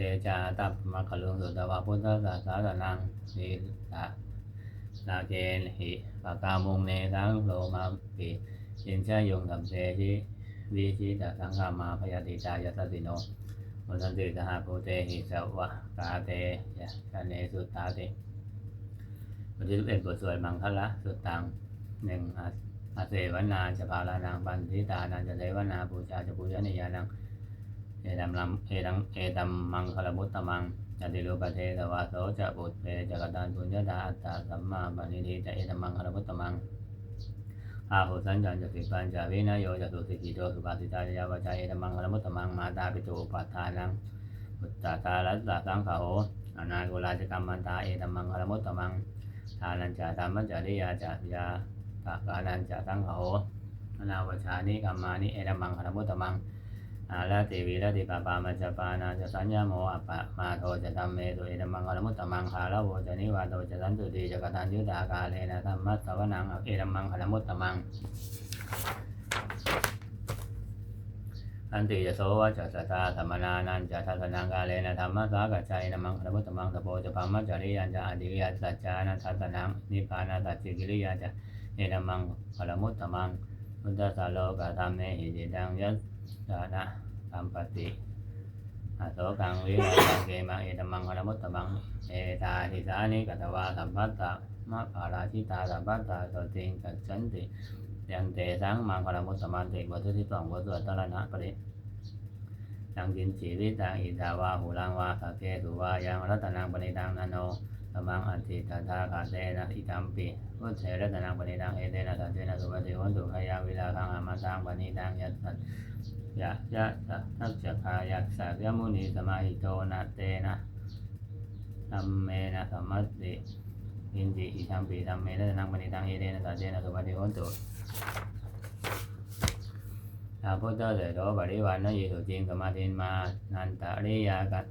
เตจาตัปมัคลุงสุตวะพุทธศาสานังสีตานาเกนหิปากามุงเนทังโลมาปิสินชยงสัมเสชิวิชิตสังฆามาพยาติจายสติโนมุสันติสหภูเตหิสวะกาเตยะกันเนสุตตาเตบทที่เป็นบทสวดมังคละสุตตังหนึ่งอาเสวนาจะพาลานังปันทิตานันจะเสวนาปูชาจะปูชนียานัง เอตัมลัมเอตัมเอตัมมังคลมุตตมังจติรูปเทสวาโสจะบุตเพจักตันปุญญาตาอัตตาสัมมาปณิทิจะเอตัมมังคลมุตตมังอาหุสัญจันจะสิปัญจวินโยจะสุสิกิโตสุปาสิตายาวจาเอตัมมังคลมุตตมังมาตาปิตุปัฏฐานังปุตตาตาลัสสะสังขาโหอนาโกลาจกรรมันตาเอตัมมังคลมุตตมังทานันจะธรรมจริยาจะยาตากานันจะสังขาโหอนาวัชานิกรรมานิเอตัมมังคลมุตตมัง อาลาติวิรติปปามัจจปานาจะสัญญาโมอัปปะมาโทจะตัมเมตุเอตมังกลมุตตมังคาลาโวจะนิวาโตจะสันตุติจะกตันยุตากาเลนะธรรมัสสวนังเอตมังกลมุตตมังอันติจะโสวะจะสัตาธรรมนานันจะทัศนังกาเลนะธรรมะสากัจจายนะมังคลมุตตมังสโปจะพัมมัจจริยันจะอดิยาสัจจานะทัศนังนิพพานาสัจจิกิริยาจะเอตมังคลมุตตมังพุทธสาโลกธรรมเมหิจิตังยัส นะสัมปติอาโสกังวิรังเกมังเอตมังคารมุตตมัง เอตาทิสานิกัตวาสัมปัตตะมะภาราชิตาสัมปัตตะโตติงกัจฉันติยังเตสังมังคารมุตตมันติบทที่สองบทสวดตระนะปริยังกินจีริตังอิทาวาหูลังวาสเกสุวายังรัตนังปณิตังนาโนส มังอันติตถาคาเตนะอิตัมปิพุทเถรัตนังปณิตังเอเตนะสัจเจนะสุปฏิวันตุขยาวิลาคังอามาตังปณิตังยัตสัจยะยะตะทักจคายักษายมุนีสมาหิโตนะเตนะธัมเมนะสัมมัตติอินติอิทัมปิธัมเมนะนังปณิตังเอเดนะสัจเจนะสุปฏิโหนตุพระพุทธเถระบริวารนั้นอยู่จริงสมาธิมานันตะริยากัต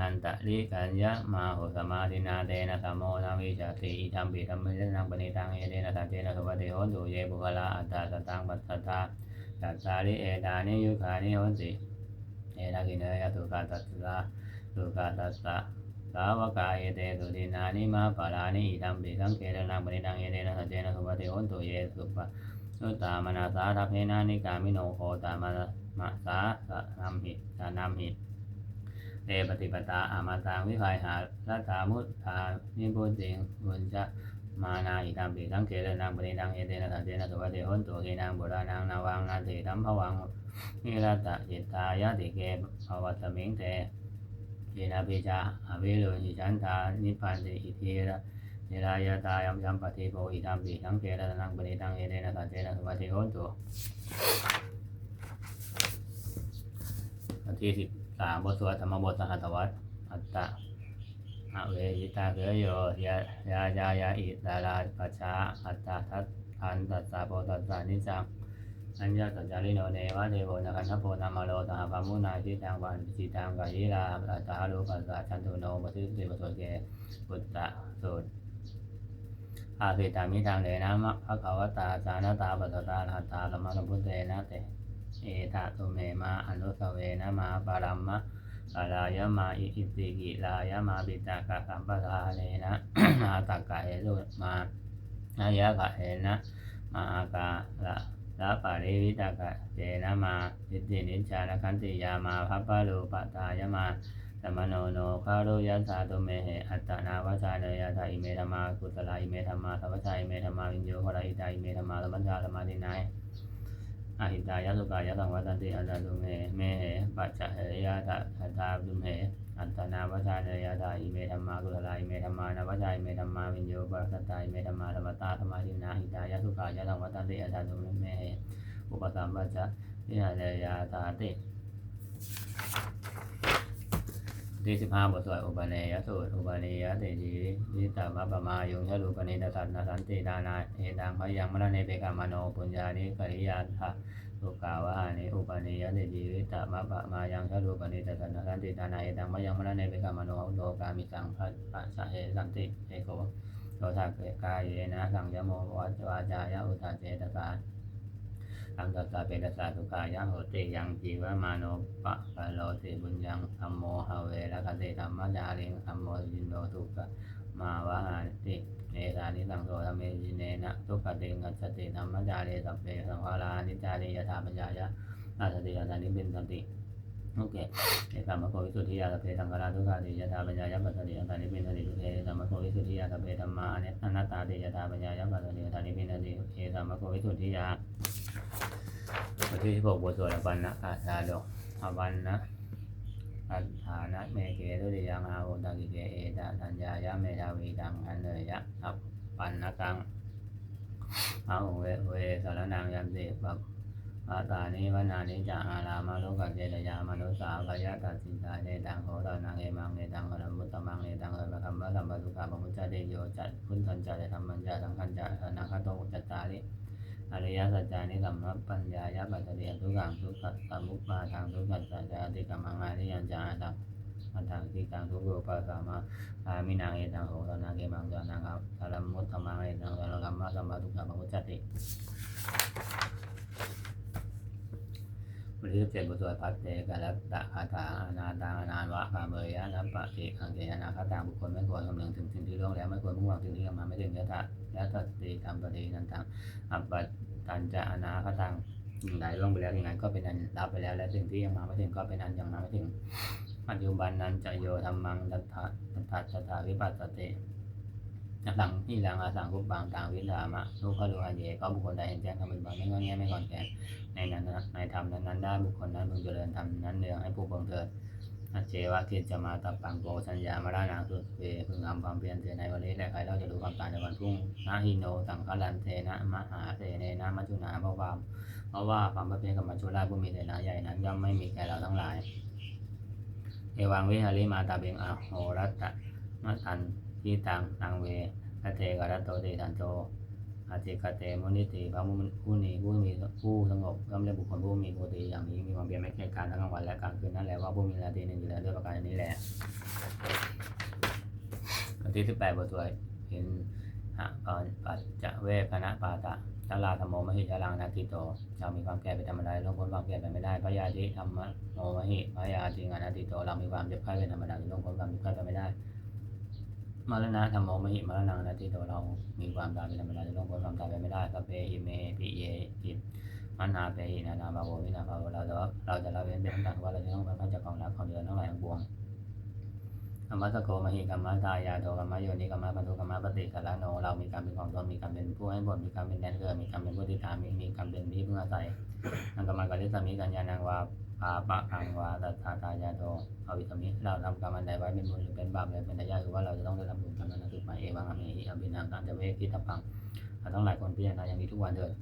นันตะริกัญญะมาหุสมาธินาเตนะสัมโมนาวิจติอิทัมปิธัมเมนะนังปณิตังเอเดนะสัจเจนะสุปฏิโหนตุเยบุคลาอัตตาสตังปัสสตาตัสสาริเอตานิยุคานิโหติเอตกินเนยตุกาตัสสะตุกาตัสสะสาวกาเอเตตุตินานิมาปารานิอิทัมปิสังเกตนังปณิตังเอเตนะสัจเจนะสุปฏิโหนตุเยสุปะสุตามนาสาทัพเพนานิกามิโนโคตามานมะสาสะนัมหิสานัมหิ เตปฏิปตาอามาตังวิภัยหารัตามุตตานิพุติงบุญจะมานาอิตัมปิสังเกตนังปณิตังเอเตนะสัจเจนะสุปฏิโหนตุเกนังบุรานังนาวังนาเถตัมภวังนิรัตะจิตตายะติเกภวัตมิงเตเยนะปิจาอวิโลหิจันตานิพพันติอิทิระเนรายตายัมยัมปฏิโภอิตัมปิสังเกตนังปณิตังเอเตนะสัจเจนะสุปฏิโหนตุที่สิบ สามบทสวดธรรมบทสหัตวัตอัตตะอเวยิตาเกยโยยายายายาอิตาลาปัจฉาอัตตาทัตทันตัสสะโพตัสสะนิจังอัญญาสัจจาริโนเนวะเทโวนะคันทโพนามาโลตหาภามุนาทิตังวันปิจิตังกายิลาอัตตาโลปัสสะชันตุโนปฏิสิปโสเกปุตตะสุตอาภิตามิทางเดนะมะภะคะวตาสานาตาปัสสตาลหัตตาธรรมะพุทเตนะเต เอตะตุเมมาอนุสเวนะมาปารัมมะกาลายมาอิอิติกิลายมาปิตากะสัมปทาเนนะมาตากะเหรุมานายะกะเหนะมาอากาละละปาริวิตากะเจนะมาจิตินิจานะคันติยามาพัปปะโลปะตายมาสมโนโนคารุยัสสาตุเมเหอัตตนาวชาเนยะทาอิเมธรรมากุตลาอิเมธรรมาสัพพชาอิเมธรรมาวิญโยโหราอิตาอิเมธรรมาสัมปัญญาสมาธินาย อหิตายะสุกายะสังวัตันติอันตตุเมเมเหปัจจเหยะตะอัตตาตุเมอันตนาวชาเนยะตาอิเมธรรมากุลาอิเมธรรมานวัชาอิเมธรรมาวิญโยปัสสตาอิเมธรรมาธรรมตาธรรมาทินาหิตายะสุกายะสังวัตันติอันตตุเมเหอุปสัมปัจจะนิหเนยะตาติ ที่สิบห้าบทสวดอุปเนยสูตรอุปเนยเตจีนิตามะปมายุงชลูปนิตตันนสันติดานาเอตังพยังมรณเนเปกามโนปุญญานิกริยาทะสุกาวานิอุปนิยติจีวิตามะปมายังชลูปนิตตันนสันติดานาเอตังพยังมรณเนเปกามโนโลกามิสังพัสปะสะเอสันติเอโกโลทักเกกายเยนะสังยโมวัจวาจายะอุตาเจตกา ตังตัสสะเปตัสสะทุขายังโหติยังจีวมาโนปะกะโลติบุญยังธรรมโมหเวระกะเตธรรมจาริงธรรมโมจินโนทุกะมาวะหาติเนสานิสังโฆธรรมเมจิเนนะทุกขติงัจจติธรรมจาริสัพเพสังฆารานิจาริยถาปัญญายะนาสติยาสานิปินสติโอเคเอกามโควิสุทธิยาสพเพสังฆาราทุกขาติยถาปัญญายะปัสสติยาสานิปินสติทุเทสัมมโควิสุทธิยาสพเพธรรมาอนัตตาติยถาปัญญายะปัสสติยาสานิปินสติเอสัมมโควิสุทธิยา วันที่16บทสวดอปันนะอาชาโดอปันนะอัฏฐานะเมเกตุติยังอาโอตากิเกเอตาสัญญายะเมทาวีดังอันเลยะอัปปันนะกังอาโอเวเวสารนังยันติปัปอาตานิวนานิจาอารามาโลกัจเจตยามนุสาภยะตัสสิตาเนตังโหตานังเอมังเนตังอรมุตตมังเนตังเอมะคัมมะสัมปะทุขาปะมุจจเตโยจัตพุทธัญจะธรรมัญจะสังฆัญจะอนาคโตจั อริยสัจจานิสัมมปัญญายะปัจจเดียทุกขังทุกขัสสมุปมาทางทุกขัสสะจาติกรรมังอาริยัญจาตังอันทางที่กังทุกโลปัสสามาอามินางเอตังโหตนาเกมังจานังครับสารมุตตมังเอตังสารกัมมะสัมปะทุกขะปะมุจจติ วันที่เจ็ดบทสวดพัดเตกะลัตตะคาถาอนาตาอนานวะกาเมยะนัปปะติขังเกยนาคาตาบุคคลไม่ควรคำนึงถึงสิ่งที่ล่วงแล้วไม่ควรมุ่งหวังสิ่งที่ยังมาไม่ถึงยะถะยะตติธรรมปฏินันตังอัปปะตันจะอนาคตังสิ่งใดล่วงไปแล้วอย่างนั้นก็เป็นอันรับไปแล้วและสิ่งที่ยังมาไม่ถึงก็เป็นอันยังมาไม่ถึงปัจจุบันนั้นจะโยธรรมังตัทธะตัทธะสถาวิปัสสติ อาสังที่ลังอาสังกุปปังต่างวิธามะลูกขลุอันเยก็บุคคลใดเห็นแจ้งคำเปฏิบัติไม่งอนแง่ไม่ก่อนแก่ในนั้นนะในธรรมนั้นได้บุคคลนั้นพึงเจริญธรรมนั้นเนืองให้ผู้เบิ่งเถิดอาเจวะเกิจจะมาตับปังโกสัญญามารานาสุเวพึงทำความเพียรเสียในวันนี้และใครเราจะดูความตายในวันพรุ่งนาฮิโนสังฆลันเทนะมหาเทเนนะมัจจุนาเพราะควาเพราะว่าความพระเพียรกับมัจจุราชผู้มีเทนาใหญ่นั้นย่อมไม่มีแก่เราทั้งหลายเอวังวิหาริมาตาเบงอาโหรัตตะมัตัน ทีตังตังเวอเทกรัตโตเติทันโตอาจิกเตมุนิติพระผู้นี้ผู้มีผู้สงบย่อมเรียกบุคคลผู้มีปกติอย่างนี้มีความเพียรไม่แข่การทั้งกลางวันและกลางคืนนั่นแหละว่าผู้มีนาทีหนึ่งอยู่แล้วด้วยประการนี้แหละวันที่สิบแปดบทสวดเห็นหะกรปัจจะเวคณะปาตะชาลาธรรมโมมหิจารังนาทิโตเรามีความแก่เป็นธรรมดาล่วงพ้นความแก่ไปไม่ได้พระยาธิธรรมโมมหิพระยาธิงานาทิโตเรามีความเจ็บไข้เป็นธรรมดาล่วงพ้นความเจ็บไข้ไปไม่ได้ มรณะธรรมโมมหิมรณะนาทีตัวเรามีความตายเป็นธรรมดาจะต้องพ้นความตายไปไม่ได้สัพเพหิเมปิเยจิตมันนาเปหินานาบาโววินาภาวเราจะเราจะละเว้นเป็นต่างว่าเราจะต้องพ้นจากของรักของเดือนทั้งหลายทั้งปวงธรรมะสโกมหิกรรมะตายาโทกรรมะโยนิกรรมะปันธุกรรมะปฏิสารโนเรามีกรรมเป็นของตนมีกรรมเป็นผู้ให้ผลมีกรรมเป็นแดนเกิดมีกรรมเป็นผู้ติดตามมีมีกรรมเป็นที่พึ่งอาศัยนังกรรมกริสามิกัญญาณังวา ปาปะกังวาตัตาตายาโทอวิสมิเราทำกรรมอันใดไว้เป็นบุญหรือเป็นบาปหรือเป็นทายาคือว่าเราจะต้องได้รับบุญกรรมนั้นคือไปเอวังอเมหิอภินังการจะเวคิตปังเราต้องหลายคนพิจารณาอย่างนี้ทุกวันเถิด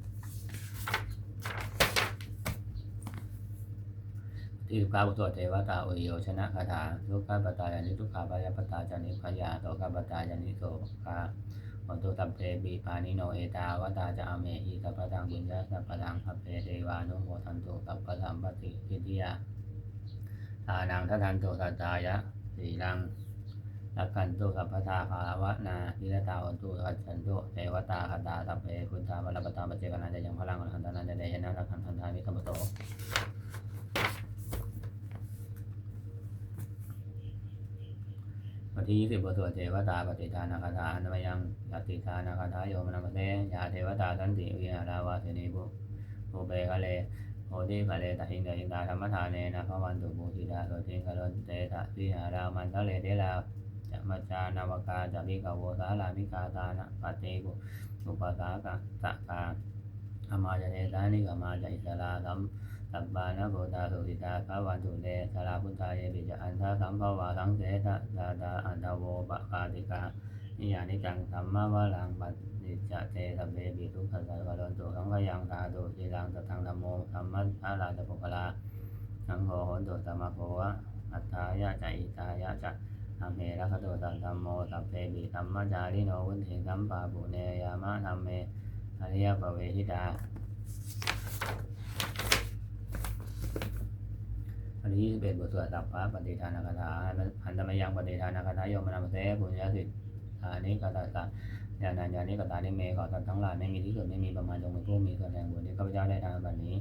ที่กาบุตรเทวตาอุโยชนะคาถาทุกขาปตายานิทุกขาปายปตาจานิขยาโตกาปตายานิโสกาหนตุตัมเตบีปานิโนเอตาวตาจะอเมหิสัพพตังบุญญาสัพพตังสัพเพเทวานุโมทันตุสัพพสัมป ทานังทัทันตุสัจจายะสีลังรักขันตุสัพพทาภารวะนาทิรตาวันตุกัจฉันตุเทวตาคตาสัพเพคุณตาวัลปตาปเจกนาจะยังพลังอรหันตนาจะเดยนะรักขันทันทามิสัมโตวันที่ยี่สิบบทสวดเทวตาปฏิทานาคาถาอนามยังยติทานาคาถาโยมนามเตยาเทวตาสันติวิหาราวาสินีบุภูเบกะเล โอทิกะเลตหิงเดหิงตาธรรมทานเนนะพระวันตุบูติดาโสติกะลนเตตะวิหารามันทะเลเดลาจะมัจจานาวกาจะพิกาโวสาลามิกาตานะปัตเตกุอุปสากะตะกาอมาจเนตานิกามาจะอิสลาสัมสับบานะโบตาสุติตาภาวันตุเตสาราพุทธายปิจอันทะสัมภวาสังเสทะดาดาอันทโวปะกาติกา นิยานิจังสัมมาวะลังปัติจะเตสเบปิทุกขสักะลนตุสังขยังตาตุสีลังตทังธรรมโมสัมมัทาราตปุกลาสังโฆโหนตุสัมมโภวะอัตถายะจะอิตายะจะธรรมเมระคโตตัธรรมโมสัพเพปิธรรมจาริโนวุนถิสัมปาปุเนยามะธรรมเมอริยปเวหิตาวันที่21บทสวดสัพพะปฏิทานคาถาอันตมยังปฏิทานคาถาโยมนามเสปุญญาสิทธ อานิกาตาสะยาวนานยานี้ก็ตาได้เมขอสัตว์ทั้งหลายไม่มีที่สุดไม่มีประมาณจงเป็นผู้มีส่วนแห่งบุญที่ข้าพเจ้าได้ทำบัดนี้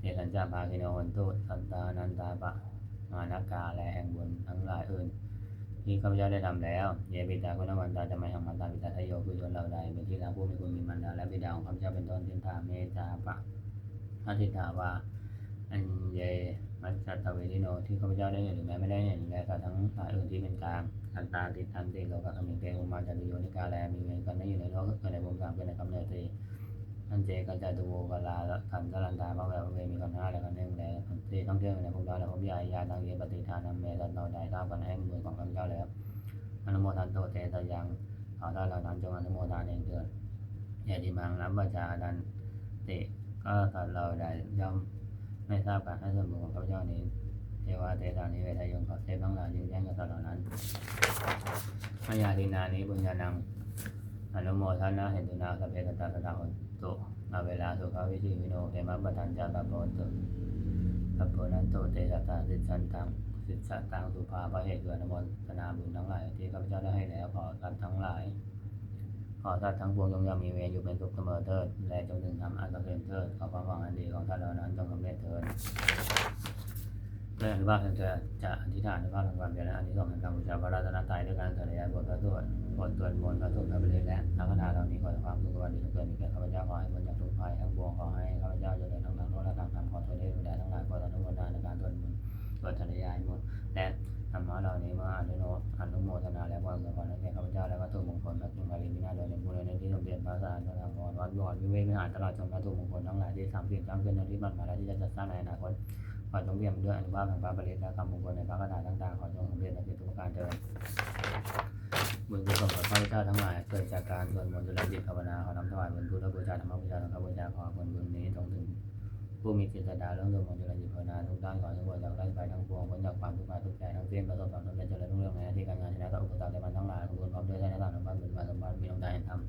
เทสัญจาภาคิโนวันตุสันตานันตาปะมานากาและแห่งบุญทั้งหลายอื่นที่ข้าพเจ้าได้ทำแล้ว เยบิดาคุณวันตาจะไม่หังมันตาบิดาทโยคือชนเราใดเป็นที่ทางผู้มีคุณมีมันดาและบิดาของข้าพเจ้าเป็นต้นทินทาเมตาปะอธิษฐาวาอันเยมัจจตเวทิโนที่ข้าพเจ้าได้เห็นหรือแม้ไม่ได้เห็นและก็ทั้งหลายอื่นที่เป็นกลาง อันตาติทันติโลกะคมิงเตอุมาจันติโยนิกาแลมีเวรกันได้อยู่ในโลกเกิดในวงการเป็นในกำเนิดตีอันเจกัจจตุโวกาลาคันสลันตาพระแววเวมีกันห้าและกันหนึ่งและที่ต้องเที่ยวในภพดาวและภพใหญ่ยาตังเยปฏิทานัมเมตันโนใดทราบกันให้มือของข้าพเจ้าแล้วอนุโมทันโตเตตยังขอได้เหล่านั้นจงอนุโมทานเองเถิดยาติมังรับบัญชาดันติก็สัตว์เราใดย่อมไม่ทราบการให้ส่วนบุญของข้าเจ้านี้เทวาเตตานิเวทายงขอเทพทั้งกับสัตว์เหล่านั้นพ ยาดินานิบุญญาณังอนุโมทนาเห็นตุนาสพเพตตาสตาหนตุอาเวลาสุขวิชิวิโนเขมัปปทันจาตโพตุสัพโพนันโตเตสัตตาสิจันตังสิทธาตังสุภาพระเหตุเกิดอนุโมทนาบุญทั้งหลายที่ข้าพเจ้าได้ให้แล้วขอสัตว์ทั้งหลาย ขอสัตว์ทั้งปวงจงยังมีเวรอยู่เป็นสุขเสมอเถิดและจงถึงทำอันเกษมเถิดขอความหวังอันดีของท่านเหล่านั้นจงสำเร็จเถิด ด้วยอนุภาพแห่งเธอจะอธิษฐานอนุภาพแห่งความเพียรและอานิสงส์แห่งการบูชาพระรัตนตรัยด้วยการเสด็จบทพระสวดบทสวดมนต์พระสวดพระบริและนักคาถาเหล่านี้ขอความสุขสวัสดีจงเกิดมีแก่ข้าพเจ้าขอให้พ้นจากทุกภัยทั้งปวงขอให้ข้าพเจ้าเจริญทั้งทางโลกและทางธรรมขอเทวดาทั้งหลายขออนุโมทนาในการสวดมนต์สวดธรรยายหมดและธรรมะเหล่านี้มาอนุโมอนุโมทนาและความสุขของแก่ข้าพเจ้าและวัตถุมงคลพระคุณมาริมินาโดยในบุญในที่สมเด็จพระสันตะสังฆรวัดวรวิเวกวิหารตลอดจนวัตถุมงคลทั้งหลายที่ทำสิ่งจำเป็นในที่บัตรมาและที่จะจัดสร้างในอนาคต ขอจงเปี่ยมด้วยอนุภาพแห่งพระบริและคำมงคลในพระคาถาต่างๆขอจงสำเร็จในทุกประการเถิดบุญกุศลของข้าพเจ้าทั้งหลายเกิดจากการสวดมนต์จุลจิตภาวนาขอนำถวายบุญพุทธบูชาธรรมบูชาสังฆบูชาขอผลบุญนี้จงถึงผู้มีจิตศรัทธาเรื่องสวดมนต์จุลจิตภาวนาทุกด้านขอทุกคนจากไร้ไปทั้งปวงพ้นจากความทุกข์กายทุกข์ใจทั้งสิ้นประสบความสำเร็จเจริญรุ่งเรืองในหน้าที่การงานชนะต่ออุปสรรคในวันทั้งหลายขอบุญพร้อมด้วยใช้ในทางของความเป็นมาสมบัติมีน้ำใจแห่งธรรม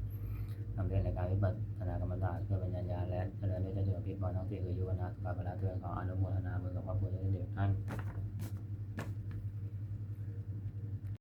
นำเรียนในการวิปัสสนากรรมฐานเพื่อปัญญาและเจริญด้วยเจริญพิพรทั้งสี่คือยุวนาสภาพละเทือนของอนุโมทนาบุญกับพระพุทธเจ้าท่าน